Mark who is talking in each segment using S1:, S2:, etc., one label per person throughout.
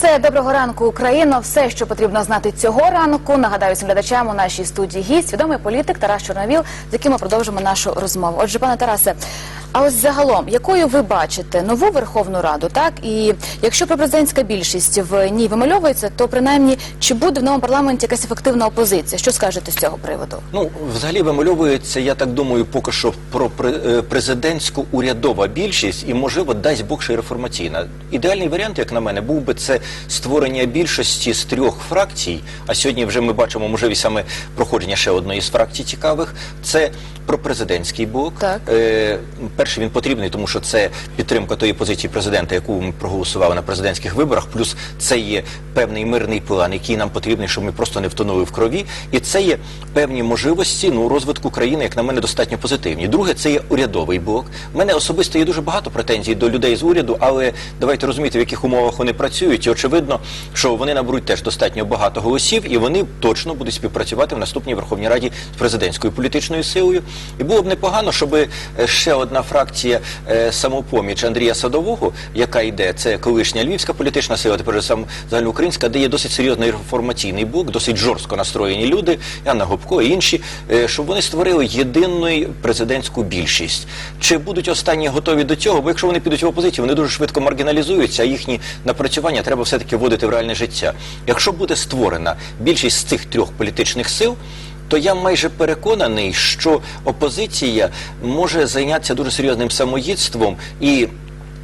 S1: Це доброго ранку, Україно. Все, що потрібно знати цього ранку. Нагадаю всім глядачам у нашій студії гість, відомий політик Тарас Чорновіл, з яким ми продовжимо нашу розмову. Отже, пане Тарасе, а ось загалом, якою ви бачите нову Верховну Раду, так і якщо президентська більшість в ній вимальовується, то принаймні чи буде в новому парламенті якась ефективна опозиція? Що скажете з цього приводу?
S2: Ну, взагалі вимальовується, я так думаю, поки що про е, президентську урядова більшість і, можливо, дасть Бог ще й реформаційна. Ідеальний варіант, як на мене, був би це створення більшості з трьох фракцій. А сьогодні вже ми бачимо можливість саме проходження ще одної з фракцій цікавих. Це пропрезидентський блок.
S1: Так.
S2: Е, перший він потрібний, тому що це підтримка тої позиції президента, яку ми проголосували на президентських виборах. Плюс це є певний мирний план, який нам потрібний, щоб ми просто не втонули в крові. І це є певні можливості ну, розвитку країни, як на мене, достатньо позитивні. Друге, це є урядовий блок. У мене особисто є дуже багато претензій до людей з уряду, але давайте розуміти, в яких умовах вони працюють. І очевидно, що вони наберуть теж достатньо багато голосів, і вони точно будуть співпрацювати в наступній Верховній Раді з президентською політичною силою. І було б непогано, щоб е, ще одна фракція е, самопоміч Андрія Садового, яка йде, це колишня львівська політична сила, тепер сам загальноукраїнська, де є досить серйозний реформаційний блок, досить жорстко настроєні люди, Анна Гопко і інші, е, щоб вони створили єдину президентську більшість. Чи будуть останні готові до цього? Бо якщо вони підуть в опозицію, вони дуже швидко маргіналізуються, а їхні напрацювання треба все-таки вводити в реальне життя. Якщо буде створена більшість з цих трьох політичних сил, то я майже переконаний, що опозиція може зайнятися дуже серйозним самоїдством і.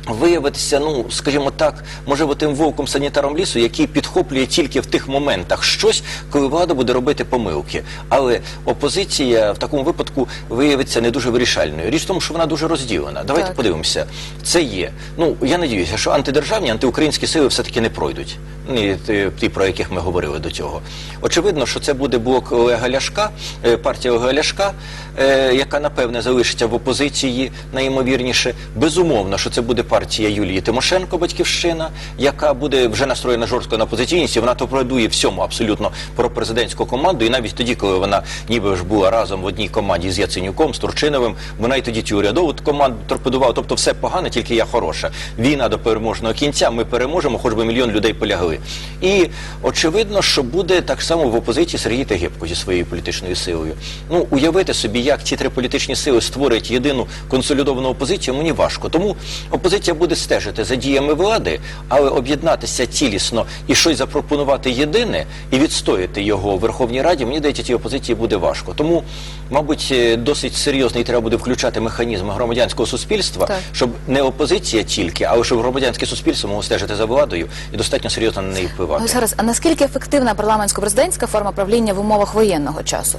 S2: Виявитися, ну скажімо так, може бути тим вовком санітаром лісу, який підхоплює тільки в тих моментах щось, коли влада буде робити помилки. Але опозиція в такому випадку виявиться не дуже вирішальною. Річ в тому, що вона дуже розділена. Давайте
S1: Так.
S2: подивимося. Це є. Ну я надіюся, що антидержавні, антиукраїнські сили все таки не пройдуть. Ні, ті, ті, про яких ми говорили до цього. Очевидно, що це буде блок Олега Ляшка, е, партія Олега Ляшка, е, яка напевне залишиться в опозиції найімовірніше. Безумовно, що це буде партія Юлії Тимошенко, батьківщина, яка буде вже настроєна жорстко на позиційність, і вона топредує всьому абсолютно про президентську команду. І навіть тоді, коли вона ніби ж була разом в одній команді з Яценюком, з Турчиновим, вона і тоді цю урядову команду торпедувала. Тобто все погане, тільки я хороша. Війна до переможного кінця. Ми переможемо, хоч би мільйон людей полягли. І очевидно, що буде так само в опозиції Сергій Тегибко зі своєю політичною силою. Ну уявити собі, як ці три політичні сили створять єдину консолідовану опозицію, мені важко. Тому опозиція буде стежити за діями влади, але об'єднатися цілісно і щось запропонувати єдине і відстояти його у Верховній Раді, мені здається, цій опозиції буде важко. Тому, мабуть, е, досить серйозний треба буде включати механізм громадянського суспільства,
S1: Так.
S2: щоб не опозиція тільки, але щоб громадянське суспільство могло стежити за владою і достатньо серйозно на неї впливати.
S1: Зараз, а наскільки ефективна парламентсько-президентська форма правління в умовах воєнного часу?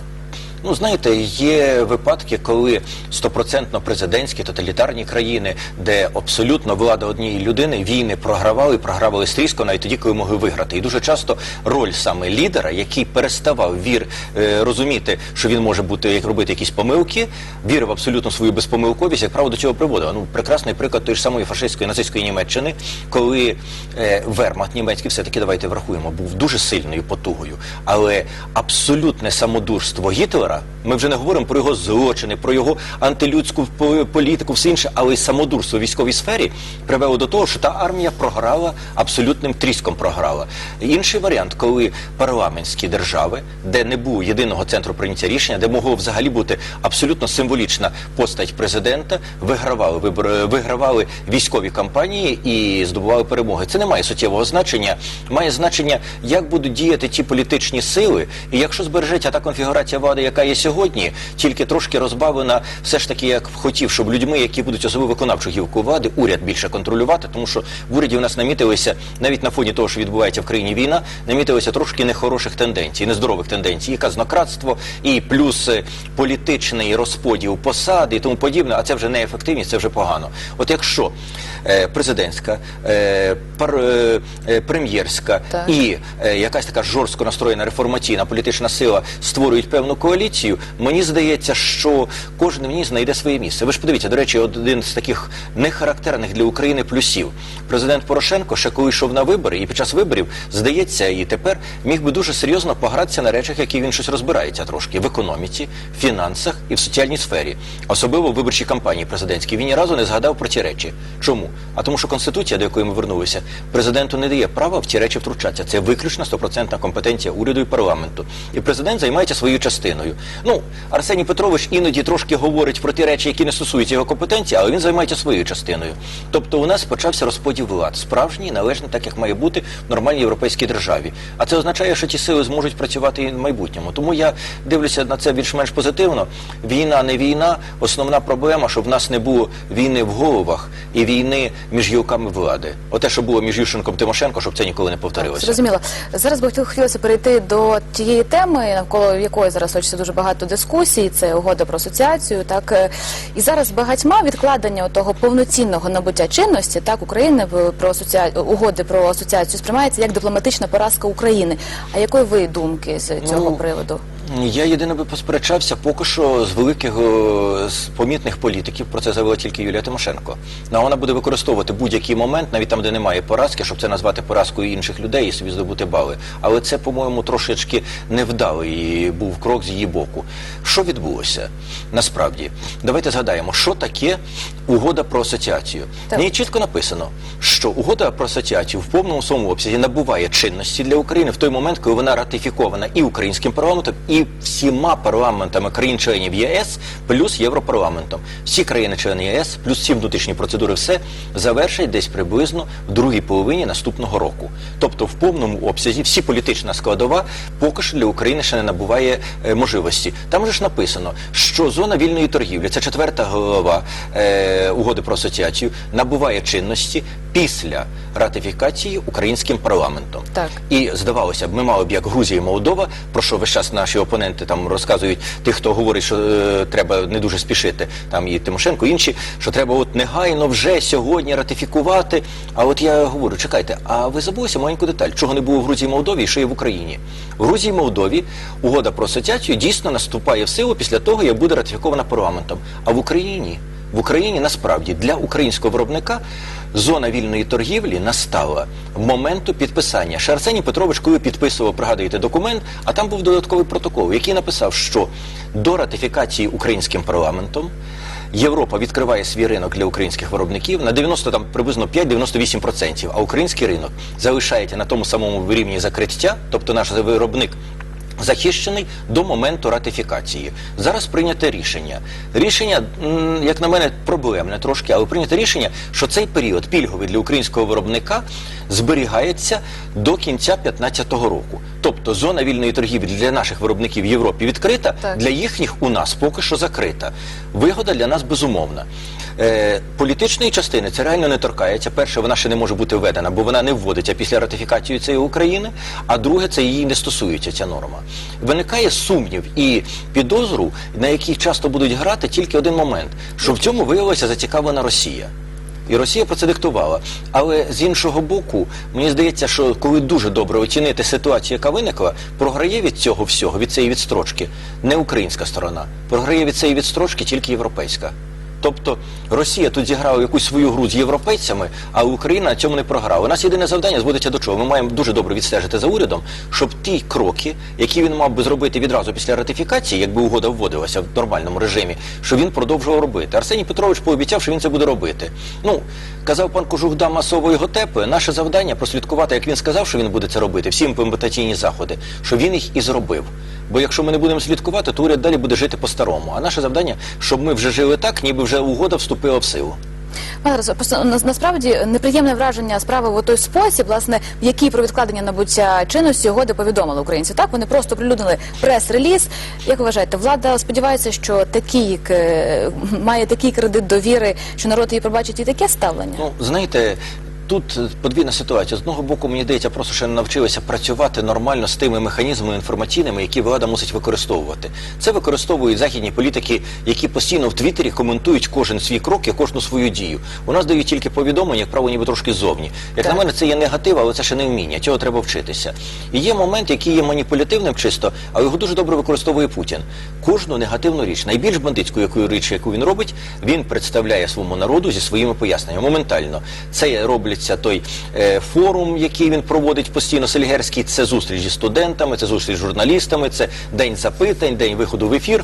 S2: Ну, знаєте, є випадки, коли стопроцентно президентські тоталітарні країни, де абсолютно влада однієї людини війни програвали, програвали стрізко навіть тоді, коли могли виграти. І дуже часто роль саме лідера, який переставав вір е, розуміти, що він може бути як робити якісь помилки, вірив абсолютно свою безпомилковість, як правило, до цього приводив. Ну, прекрасний приклад тої ж самої фашистської нацистської Німеччини, коли е, вермахт німецький все-таки давайте врахуємо, був дуже сильною потугою, але абсолютне самодурство Гітлера. Ми вже не говоримо про його злочини, про його антилюдську політику, все інше, але й самодурство в військовій сфері привело до того, що та армія програла абсолютним тріском програла. Інший варіант, коли парламентські держави, де не було єдиного центру прийняття рішення, де могло взагалі бути абсолютно символічна постать президента, вигравали вибори, вигравали військові кампанії і здобували перемоги. Це не має суттєвого значення. Має значення, як будуть діяти ті політичні сили, і якщо збережеться та конфігурація влади, яка є сьогодні, тільки трошки розбавлена, все ж таки, як хотів, щоб людьми, які будуть особливо виконавчу гілку влади, уряд більше контролювати, тому що в уряді у нас намітилися навіть на фоні того, що відбувається в країні війна, намітилися трошки нехороших тенденцій, нездорових тенденцій, і казнократство, і плюс е, політичний розподіл посад і тому подібне. А це вже неефективність, це вже погано. От якщо е, президентська, е, пар, е, е, прем'єрська і е, якась така жорстко настроєна реформаційна політична сила створюють певну коаліцію. Позицію, мені здається, що кожен в ній знайде своє місце. Ви ж подивіться, до речі, один з таких нехарактерних для України плюсів. Президент Порошенко, ще коли йшов на вибори, і під час виборів, здається, і тепер міг би дуже серйозно погратися на речах, які він щось розбирається трошки в економіці, фінансах і в соціальній сфері, особливо в виборчій кампанії президентській. Він ні разу не згадав про ті речі. Чому? А тому, що конституція, до якої ми вернулися, президенту не дає права в ці речі втручатися. Це виключно стопроцентна компетенція уряду і парламенту. І президент займається своєю частиною. Ну, Арсеній Петрович іноді трошки говорить про ті речі, які не стосуються його компетенції, але він займається своєю частиною. Тобто у нас почався розподіл влад, справжній, належний, так як має бути в нормальній європейській державі. А це означає, що ті сили зможуть працювати і в майбутньому. Тому я дивлюся на це більш-менш позитивно. Війна не війна. Основна проблема, щоб в нас не було війни в головах і війни між гілками влади. Оте, що було між Ющенком Тимошенко, щоб це ніколи не повторилося.
S1: Зрозуміло. Зараз би хотіл- хотілося перейти до тієї теми, навколо якої зараз точиться дуже багато дискусій. Це угода про асоціацію. Так е, і зараз багатьма відкладення того повноцінного набуття чинності так України про асоціа... угоди про асоціацію сприймається як дипломатична поразка України. А якої ви думки з цього
S2: Ну,
S1: приводу?
S2: Я єдине би посперечався поки що з великих е, з помітних політиків. Про це заявила тільки Юлія Тимошенко. Ну, вона буде використовувати будь-який момент, навіть там, де немає поразки, щоб це назвати поразкою інших людей і собі здобути бали. Але це, по-моєму, трошечки невдалий був крок з її боку. Що відбулося насправді? Давайте згадаємо, що таке угода про асоціацію.
S1: Так.
S2: Ній чітко написано, що угода про асоціацію в повному своєму обсязі набуває чинності для України в той момент, коли вона ратифікована і українським парламентом, і всіма парламентами країн-членів ЄС, плюс Європарламентом. Всі країни-члени ЄС, плюс всі внутрішні процедури, все завершать десь приблизно в другій половині наступного року. Тобто, в повному обсязі всі політична складова поки що для України ще не набуває е, можливості. Там же ж написано, що зона вільної торгівлі, це четверта голова е, угоди про асоціацію, набуває чинності після ратифікації українським парламентом.
S1: Так.
S2: І здавалося б, ми мали б як Грузія і Молдова, про що весь час наші опоненти там розказують, ті, хто говорить, що е, треба не дуже спішити, там і Тимошенко, інші, що треба от негайно вже сьогодні ратифікувати. А от я говорю, чекайте, а ви забулися маленьку деталь, чого не було в Грузії Молдові, і що є в Україні. В Грузії Молдові угода про асоціацію дійсно наступає в силу після того, як буде ратифікована парламентом. А в Україні в Україні насправді для українського виробника зона вільної торгівлі настала моменту підписання. Ще Арсеній Петрович, коли підписував, пригадуєте, документ, а там був додатковий протокол, який написав, що до ратифікації українським парламентом Європа відкриває свій ринок для українських виробників на 90, там приблизно 5-98%, а український ринок залишається на тому самому рівні закриття, тобто наш виробник захищений до моменту ратифікації. Зараз прийняте рішення. Рішення, як на мене, проблемне трошки, але прийняте рішення, що цей період пільговий для українського виробника зберігається до кінця 2015 року. Тобто зона вільної торгівлі для наших виробників в Європі відкрита,
S1: Так.
S2: для їхніх у нас поки що закрита. Вигода для нас безумовна. Е, політичної частини це реально не торкається. Перше, вона ще не може бути введена, бо вона не вводиться після ратифікації цієї України. А друге, це її не стосується ця норма. Виникає сумнів і підозру, на який часто будуть грати тільки один момент, що в цьому виявилася зацікавлена Росія. І Росія про це диктувала. Але з іншого боку, мені здається, що коли дуже добре оцінити ситуацію, яка виникла, програє від цього всього, від цієї відстрочки, не українська сторона. Програє від цієї відстрочки тільки європейська. Тобто Росія тут зіграла якусь свою гру з європейцями, а Україна на цьому не програла. У нас єдине завдання зводиться до чого. Ми маємо дуже добре відстежити за урядом, щоб ті кроки, які він мав би зробити відразу після ратифікації, якби угода вводилася в нормальному режимі, що він продовжував робити. Арсеній Петрович пообіцяв, що він це буде робити. Ну казав пан Кожух, да масово його тепає. Наше завдання прослідкувати, як він сказав, що він буде це робити, всі імплементаційні заходи, що він їх і зробив. Бо якщо ми не будемо слідкувати, то уряд далі буде жити по-старому. А наше завдання, щоб ми вже жили так, ніби вже угода вступила в силу.
S1: Просто насправді неприємне враження справи в той спосіб, власне, в який про відкладення набуття чинності угоди повідомили українці. Так вони просто прилюднили прес-реліз. Як ви вважаєте, влада сподівається, що такий к- має такий кредит довіри, що народ її пробачить і таке ставлення?
S2: Ну, знаєте, тут е, подвійна ситуація. З одного боку, мені здається, просто ще не навчилися працювати нормально з тими механізмами інформаційними, які влада мусить використовувати. Це використовують західні політики, які постійно в Твіттері коментують кожен свій крок і кожну свою дію. У нас дають тільки повідомлення, як правило, ніби трошки ззовні. Як
S1: Так.
S2: на мене, це є негатив, але це ще не вміння. Цього треба вчитися. І є момент, який є маніпулятивним чисто, але його дуже добре використовує Путін. Кожну негативну річ, найбільш бандитську яку річ, яку він робить, він представляє своєму народу зі своїми поясненнями. Моментально це робиться той е, форум, який він проводить постійно Сельгерський. Це зустріч зі студентами, це зустріч з журналістами, це день запитань, день виходу в ефір.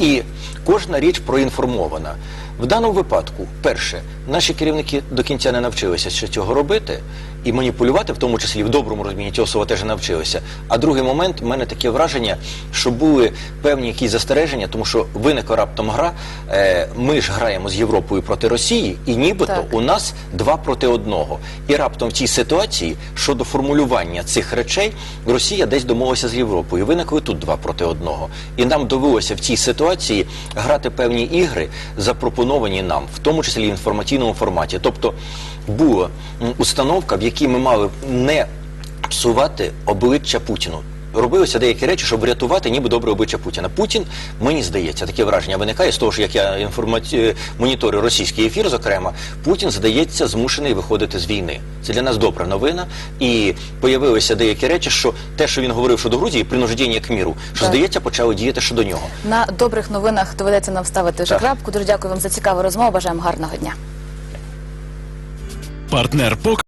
S2: І кожна річ проінформована. В даному випадку, перше, наші керівники до кінця не навчилися ще цього робити і маніпулювати, в тому числі в доброму розумінні цього слова теж навчилися. А другий момент, в мене таке враження, що були певні якісь застереження, тому що виникла раптом гра. Е, ми ж граємо з Європою проти Росії, і нібито
S1: Так.
S2: у нас два проти одного. І раптом в цій ситуації щодо формулювання цих речей Росія десь домовилася з Європою. Виникли тут два проти одного. І нам довелося в цій ситуації грати певні ігри, запропоновані нам, в тому числі в інформаційному форматі. Тобто була установка, в якій ми мали не псувати обличчя Путіну. Робилися деякі речі, щоб врятувати ніби добре обличчя Путіна. Путін, мені здається, таке враження виникає з того, що як я інформаці... моніторю російський ефір, зокрема, Путін, здається, змушений виходити з війни. Це для нас добра новина. І появилися деякі речі, що те, що він говорив щодо Грузії, принуждення к міру, що
S1: Так.
S2: здається, почали діяти щодо нього.
S1: На добрих новинах доведеться нам ставити вже крапку. Дуже дякую вам за цікаву розмову. Бажаємо гарного дня.
S3: Партнер ПОК